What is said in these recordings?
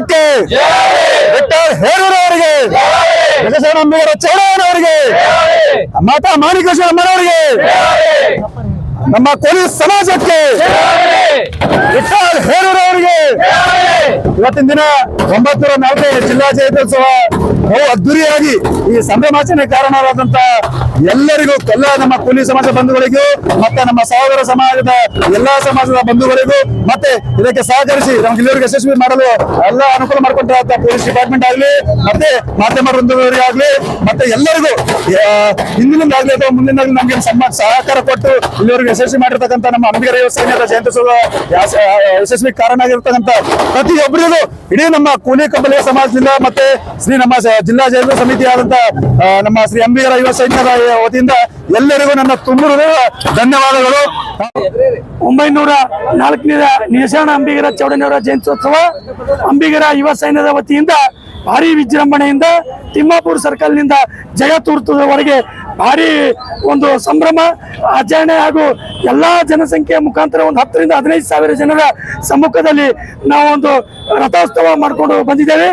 ಸಮಾಜಕ್ಕೆ ವಿಠಲ್ ಹೇರೂರವರಿಗೆ ಗಜಸೇನ ಅಂಬಿಗರ ಚೌಡಯ್ಯನವರಿಗೆ ಮಾತಾ ಮಾಣಿಕೇಶ್ವರ ಅಮ್ಮನವರಿಗೆ. ನಮ್ಮ ಪೊಲೀಸ್ ಸಮಾಜಕ್ಕೆ ವಿಠಲ್ ಇವತ್ತಿನ ದಿನ ಒಂಬತ್ತರ ನಲವತ್ತೈದು ಜಿಲ್ಲಾ ಜಯಂತ್ಯೋತ್ಸವ ಬಹು ಅದ್ದೂರಿಯಾಗಿ ಈ ಸಂಭ್ರಮಾಚರಣೆ ಕಾರಣವಾದಂತ ಎಲ್ಲರಿಗೂ ಎಲ್ಲ ನಮ್ಮ ಕೂಲಿ ಸಮಾಜ ಬಂಧುಗಳಿಗೂ, ಮತ್ತೆ ನಮ್ಮ ಸಹೋದರ ಸಮಾಜದ ಎಲ್ಲಾ ಸಮಾಜದ ಬಂಧುಗಳಿಗೂ, ಮತ್ತೆ ಇದಕ್ಕೆ ಸಹಕರಿಸಿ ನಮ್ಗೆ ಇಲ್ಲಿವರೆಗೆ ಯಶಸ್ವಿ ಮಾಡಲು ಎಲ್ಲ ಅನುಕೂಲ ಮಾಡಿಕೊಂಡಂತ ಪೊಲೀಸ್ ಡಿಪಾರ್ಟ್ಮೆಂಟ್ ಆಗಲಿ, ಮತ್ತೆ ಮಾಧ್ಯಮ ಬಂಧುಗಳಿಗೆ ಆಗಲಿ, ಮತ್ತೆ ಎಲ್ಲರಿಗೂ ಹಿಂದಿನಿಂದ ಆಗ್ಲಿ ಅಥವಾ ಮುಂದಿನ ನಮ್ಗೆ ಸಹಕಾರ ಕೊಟ್ಟು ಇಲ್ಲಿವರೆಗೆ ಯಶಸ್ವಿ ಮಾಡಿರ್ತಕ್ಕಂಥ ನಮ್ಮ ಅಂಬಿಗರ ಯುವ ಸೈನ್ಯದ ಜಯಂತ್ಯೋತ್ಸವ ಯಶಸ್ವಿ ಕಾರಣ ಆಗಿರ್ತಕ್ಕಂಥ ಪ್ರತಿಯೊಬ್ಬರಿಗೂ ಇಡೀ ನಮ್ಮ ಕೂಲಿ ಕಂಬಲಿಯ ಸಮಾಜದಿಂದ ಮತ್ತೆ ಶ್ರೀ ನಮ್ಮ ಜಿಲ್ಲಾ ಜೈಲು ಸಮಿತಿ ಆದಂತ ನಮ್ಮ ಶ್ರೀ ಅಂಬಿಗರ ಯುವ ಸೈನ್ಯದ ವತಿಯಿಂದ ಎಲ್ಲರಿಗೂ ನನ್ನ ತುಂಬ ಧನ್ಯವಾದಗಳು. ಒಂಬೈನೂರ ನಾಲ್ಕನೇದ ನಿಶಾಣ ಅಂಬಿಗರ ಚೌಡನವರ ಜಯಂತ್ಯೋತ್ಸವ, ಅಂಬಿಗರ ಯುವ ಸೈನ್ಯದ ವತಿಯಿಂದ ಭಾರಿ ವಿಜೃಂಭಣೆಯಿಂದ ತಿಮ್ಮಾಪುರ ಸರ್ಕಲ್ನಿಂದ ಜಯತೀರ್ಥದವರೆಗೆ ಭಾರಿ ಒಂದು ಸಂಭ್ರಮ, ಆಚರಣೆ ಹಾಗೂ ಎಲ್ಲಾ ಜನಸಂಖ್ಯೆಯ ಮುಖಾಂತರ ಒಂದು ಹತ್ತರಿಂದ ಹದಿನೈದು ಸಾವಿರ ಜನರ ಸಮ್ಮುಖದಲ್ಲಿ ನಾವೊಂದು ರಥೋತ್ಸವ ಮಾಡಿಕೊಂಡು ಬಂದಿದ್ದೇವೆ.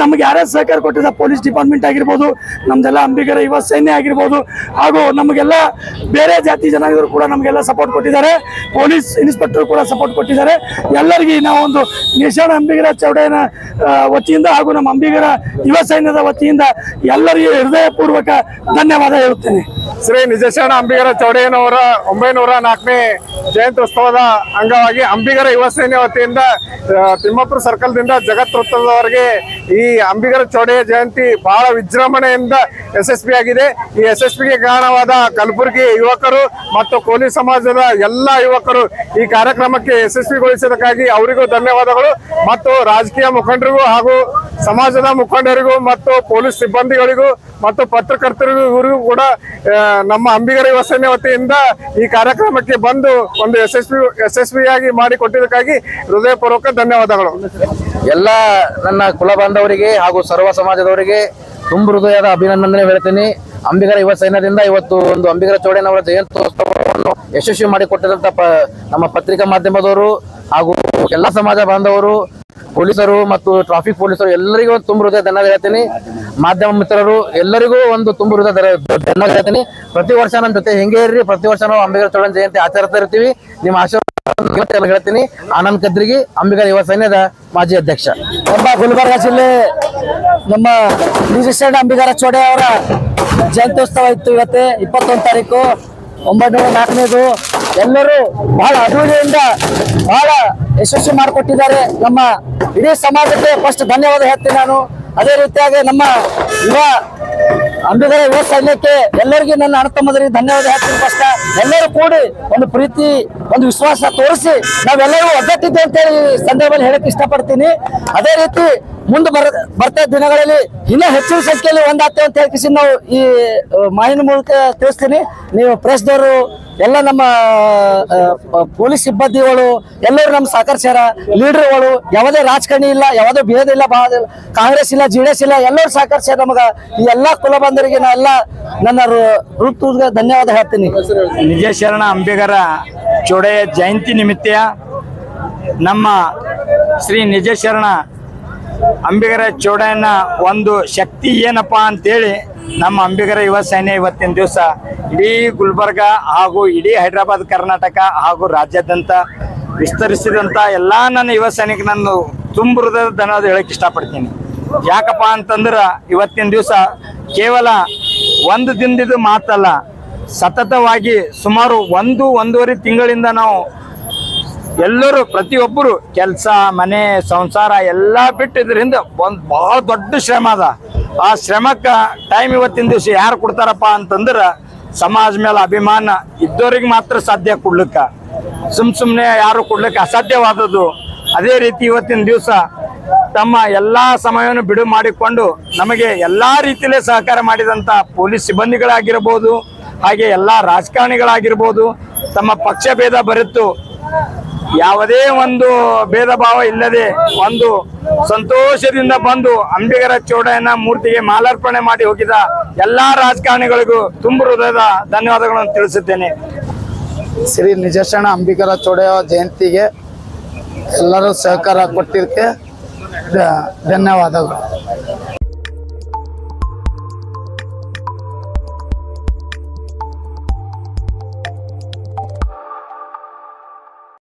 ನಮಗೆ ಯಾರ್ಯಾರು ಸಹಕಾರ ಕೊಟ್ಟಿದ್ದ ಪೊಲೀಸ್ ಡಿಪಾರ್ಟ್ಮೆಂಟ್ ಆಗಿರ್ಬೋದು, ನಮ್ದೆಲ್ಲ ಅಂಬಿಗರ ಯುವ ಸೈನ್ಯ ಆಗಿರ್ಬೋದು, ಹಾಗೂ ನಮಗೆಲ್ಲ ಬೇರೆ ಜಾತಿ ಜನಾಂಗದವರು ಕೂಡ ನಮಗೆಲ್ಲ ಸಪೋರ್ಟ್ ಕೊಟ್ಟಿದ್ದಾರೆ. ಪೊಲೀಸ್ ಇನ್ಸ್ಪೆಕ್ಟರ್ ಕೂಡ ಸಪೋರ್ಟ್ ಕೊಟ್ಟಿದ್ದಾರೆ. ಎಲ್ಲರಿಗೂ ಒಂದು ನಿಶಾಣ ಅಂಬಿಗರ ಚೌಡಯ್ಯನ ವತಿಯಿಂದ ಹಾಗೂ ನಮ್ಮ ಅಂಬಿಗರ ಯುವ ಸೈನ್ಯದ ವತಿಯಿಂದ ಎಲ್ಲರಿಗೂ ಹೃದಯಪೂರ್ವಕ ಧನ್ಯವಾದ ಹೇಳುತ್ತೇನೆ. ಶ್ರೀ ನಿಜಶರಣ ಅಂಬಿಗರ ಚೌಡಯ್ಯನವರ ಒಂಬೈನೂರ ನಾಲ್ಕನೇ ಜಯಂತ್ಯುತ್ಸವದ ಅಂಗವಾಗಿ ಅಂಬಿಗರ ಯುವ ಸೇನೆ ವತಿಯಿಂದ ತಿಮ್ಮಾಪುರ ಸರ್ಕಲ್ದಿಂದ ಜಗತ್ ವೃತ್ತದವರೆಗೆ ಈ ಅಂಬಿಗರ ಚೌಡಯ್ಯ ಜಯಂತಿ ಬಹಳ ವಿಜೃಂಭಣೆಯಿಂದ ಯಶಸ್ವಿಯಾಗಿದೆ ಈ ಯಶಸ್ವಿಗೆ ಕಾರಣವಾದ ಕಲಬುರಗಿ ಯುವಕರು ಮತ್ತು ಕೋಲಿ ಸಮಾಜದ ಎಲ್ಲ ಯುವಕರು ಈ ಕಾರ್ಯಕ್ರಮಕ್ಕೆ ಯಶಸ್ವಿಗೊಳಿಸಿದ್ದಕ್ಕಾಗಿ ಅವರಿಗೂ ಧನ್ಯವಾದಗಳು. ಮತ್ತು ರಾಜಕೀಯ ಮುಖಂಡರಿಗೂ ಹಾಗೂ ಸಮಾಜದ ಮುಖಂಡರಿಗೂ ಮತ್ತು ಪೊಲೀಸ್ ಸಿಬ್ಬಂದಿಗಳಿಗೂ ಮತ್ತು ಪತ್ರಕರ್ತರಿಗೂ ಇವರಿಗೂ ಕೂಡ ನಮ್ಮ ಅಂಬಿಗರ ಯುವ ಸೇನೆ ವತಿಯಿಂದ ಈ ಕಾರ್ಯಕ್ರಮಕ್ಕೆ ಬಂದು ಒಂದು ಯಶಸ್ವಿ, ಯಶಸ್ವಿಯಾಗಿ ಮಾಡಿಕೊಟ್ಟಿದ್ದಕ್ಕಾಗಿ ಹೃದಯಪೂರ್ವಕ ಧನ್ಯವಾದಗಳು. ಎಲ್ಲ ನನ್ನ ಕುಲ ಬಾಂಧವರಿಗೆ ಹಾಗೂ ಸರ್ವ ಸಮಾಜದವರಿಗೆ ತುಂಬ ಹೃದಯದ ಅಭಿನಂದನೆ ಹೇಳ್ತೀನಿ. ಅಂಬಿಗರ ಯುವ ಸೈನ್ಯದಿಂದ ಇವತ್ತು ಒಂದು ಅಂಬಿಗರ ಚೌಡಯ್ಯನವರ ಜಯಂತ್ಯೋತ್ಸವವನ್ನು ಯಶಸ್ವಿ ಮಾಡಿಕೊಟ್ಟಿದಂತ ನಮ್ಮ ಪತ್ರಿಕಾ ಮಾಧ್ಯಮದವರು ಹಾಗೂ ಎಲ್ಲ ಸಮಾಜ ಬಾಂಧವರು ಪೊಲೀಸರು ಮತ್ತು ಟ್ರಾಫಿಕ್ ಪೊಲೀಸರು ಎಲ್ಲರಿಗೂ ಒಂದು ತುಂಬ ಹೃದಯ ಧನ್ಯವಾದ ಹೇಳ್ತೀನಿ ಮಾಧ್ಯಮ ಮಿತ್ರರು ಎಲ್ಲರಿಗೂ ಒಂದು ತುಂಬ ಹೃದಯ ಧನ್ಯ- ಧನ್ಯವಾದ ಹೇಳ್ತೀನಿ ಪ್ರತಿ ವರ್ಷ ನನ್ನ ಜೊತೆ ಹೆಂಗೆ ಇರ್ರಿ, ಪ್ರತಿ ವರ್ಷ ನಾವು ಅಂಬಿಗರ ಚೌಡನ್ ಜಯಂತಿ ಆಚರಿಸ್ತಾ ಇರ್ತೀವಿ. ನಿಮ್ಮ ಆಶೀರ್ವಾದ ಹೇಳ್ತೀನಿ ಆನಂದ್ ಕದ್ರಿಗೆ ಅಂಬಿಗರ ಯುವ ಸೈನ್ಯದ ಮಾಜಿ ಅಧ್ಯಕ್ಷ. ನಮ್ಮ ಗುಲ್ಬರ್ಗ ಜಿಲ್ಲೆ, ನಮ್ಮ ಮ್ಯೂಸಿಷಿಯನ್ ಅಂಬಿಗರ ಚೌಡೆ ಅವರ ಜಯಂತ್ಯೋತ್ಸವ ಇತ್ತು ಇವತ್ತೇ, ಇಪ್ಪತ್ತೊಂದು ತಾರೀಕು, ಒಂಬೈನೂರ ನಾಲ್ಕನೇದು. ಎಲ್ಲರೂ ಬಹಳ ಅಭಿವೃದ್ಧಿಯಿಂದ ಬಹಳ ಯಶಸ್ವಿ ಮಾಡಿಕೊಟ್ಟಿದ್ದಾರೆ. ನಮ್ಮ ಇಡೀ ಸಮಾಜಕ್ಕೆ ಫಸ್ಟ್ ಧನ್ಯವಾದ ಹೇಳ್ತೀನಿ ನಾನು. ಅದೇ ರೀತಿಯಾಗಿ ನಮ್ಮ ಯುವ ಅಂಬಿಗರ ಯುವ ಸೈನ್ಯಕ್ಕೆ ಎಲ್ಲರಿಗೂ ನನ್ನ ಅಣ್ಣ ತಮ್ಮದರಿಗೆ ಧನ್ಯವಾದ ಹೇಳ್ತೀನಿ ಫಸ್ಟ್ ಎಲ್ಲರೂ ಕೂಡಿ ಒಂದು ಪ್ರೀತಿ, ಒಂದು ವಿಶ್ವಾಸ ತೋರಿಸಿ ನಾವೆಲ್ಲರೂ ಒಗ್ಗಟ್ಟಿದ್ದೆ ಅಂತೇಳಿ ಈ ಸಂದರ್ಭದಲ್ಲಿ ಹೇಳಕ್ ಇಷ್ಟಪಡ್ತೀನಿ. ಅದೇ ರೀತಿ ಮುಂದೆ ಬರ, ಬರ್ತಾ ದಿನಗಳಲ್ಲಿ ಇನ್ನೂ ಹೆಚ್ಚಿನ ಸಂಖ್ಯೆಯಲ್ಲಿ ಒಂದಾಗ್ತೇವೆ ಅಂತ ಹೇಳಿ ನಾವು ಈ ಮಾಹಿತಿ ಮೂಲಕ ತಿಳಿಸ್ತೀನಿ. ನೀವು ಪ್ರೆಸ್ದವರು ಎಲ್ಲ ನಮ್ಮ ಪೊಲೀಸ್ ಸಿಬ್ಬಂದಿಗಳು, ಎಲ್ಲರೂ ನಮ್ಮ ಸಹಕರಿಸ್ಯಾರ ಲೀಡರ್ಗಳು, ಯಾವುದೇ ರಾಜಕಾರಣಿ ಇಲ್ಲ, ಯಾವುದೇ ಭೇದ ಇಲ್ಲ ಭಾಳ ಕಾಂಗ್ರೆಸ್ ಇಲ್ಲ, ಜೆ ಎಸ್ ಇಲ್ಲ, ಎಲ್ಲರೂ ಸಹಕರಿಸ್ಯಾರ ನಮಗ ಈ ಎಲ್ಲ ಕುಲಬಂಧರಿಗೆ ನಾ ಎಲ್ಲ ನನ್ನ ಋತು ಧನ್ಯವಾದ ಹೇಳ್ತೀನಿ. ನಿಜ ಶರಣ ಅಂಬೇಗರ ಚೋಡೆಯ ಜಯಂತಿ ನಿಮಿತ್ತ ನಮ್ಮ ಶ್ರೀ ನಿಜ ಶರಣ ಅಂಬಿಗರ ಚೊಡೆಯನ್ನ ಒಂದು ಶಕ್ತಿ ಏನಪ್ಪಾ ಅಂತೇಳಿ ನಮ್ಮ ಅಂಬಿಗರ ಯುವ ಸೈನ್ಯ ಇವತ್ತಿನ ದಿವಸ ಇಡೀ ಗುಲ್ಬರ್ಗ ಹಾಗೂ ಇಡೀ ಹೈದರಾಬಾದ್ ಕರ್ನಾಟಕ ಹಾಗೂ ರಾಜ್ಯಾದ್ಯಂತ ವಿಸ್ತರಿಸಿದಂಥ ಎಲ್ಲ ನನ್ನ ಯುವ ಸೈನಿಕ ನಾನು ತುಂಬ ಧನ್ಯವಾದ ಹೇಳಕ್ ಇಷ್ಟಪಡ್ತೀನಿ. ಯಾಕಪ್ಪ ಅಂತಂದ್ರೆ ಇವತ್ತಿನ ದಿವಸ ಕೇವಲ ಒಂದು ದಿನದಿದು ಮಾತಲ್ಲ, ಸತತವಾಗಿ ಸುಮಾರು ಒಂದು, ಒಂದೂವರೆ ತಿಂಗಳಿಂದ ನಾವು ಎಲ್ಲರೂ ಪ್ರತಿಯೊಬ್ಬರು ಕೆಲಸ, ಮನೆ, ಸಂಸಾರ ಎಲ್ಲ ಬಿಟ್ಟಿದ್ರಿಂದ ಒಂದು ಬಹಳ ದೊಡ್ಡ ಶ್ರಮ ಅದ. ಆ ಶ್ರಮಕ್ಕೆ ಟೈಮ್ ಇವತ್ತಿನ ದಿವಸ ಯಾರು ಕೊಡ್ತಾರಪ್ಪ ಅಂತಂದ್ರೆ ಸಮಾಜ ಮೇಲೆ ಅಭಿಮಾನ ಇದ್ದವ್ರಿಗೆ ಮಾತ್ರ ಸಾಧ್ಯ ಕೊಡ್ಲಿಕ್ಕೆ. ಸುಮ್ ಸುಮ್ಮನೆ ಯಾರು ಕೊಡ್ಲಿಕ್ಕೆ ಅಸಾಧ್ಯವಾದದ್ದು. ಅದೇ ರೀತಿ ಇವತ್ತಿನ ದಿವಸ ತಮ್ಮ ಎಲ್ಲಾ ಸಮಯವನ್ನು ಬಿಡು ಮಾಡಿಕೊಂಡು ನಮಗೆ ಎಲ್ಲಾ ರೀತಿಯಲ್ಲೇ ಸಹಕಾರ ಮಾಡಿದಂತ ಪೊಲೀಸ್ ಸಿಬ್ಬಂದಿಗಳಾಗಿರ್ಬೋದು, ಹಾಗೆ ಎಲ್ಲಾ ರಾಜಕಾರಣಿಗಳಾಗಿರ್ಬೋದು, ತಮ್ಮ ಪಕ್ಷ ಭೇದ ಬರುತ್ತು ಯಾವುದೇ ಒಂದು ಭೇದ ಭಾವ ಇಲ್ಲದೆ ಒಂದು ಸಂತೋಷದಿಂದ ಬಂದು ಅಂಬಿಗರ ಚೌಡಯ್ಯನ ಮೂರ್ತಿಗೆ ಮಾಲಾರ್ಪಣೆ ಮಾಡಿ ಹೋಗಿದ ಎಲ್ಲಾ ರಾಜಕಾರಣಿಗಳಿಗೂ ತುಂಬ ಹೃದಯದ ಧನ್ಯವಾದಗಳನ್ನು ತಿಳಿಸುತ್ತೇನೆ. ಶ್ರೀ ನಿಜಶರಣ ಅಂಬಿಗರ ಚೌಡಯ್ಯ ಜಯಂತಿಗೆ ಎಲ್ಲರೂ ಸಹಕಾರ ಕೊಟ್ಟಿದ್ದಕ್ಕೆ ಧನ್ಯವಾದಗಳು.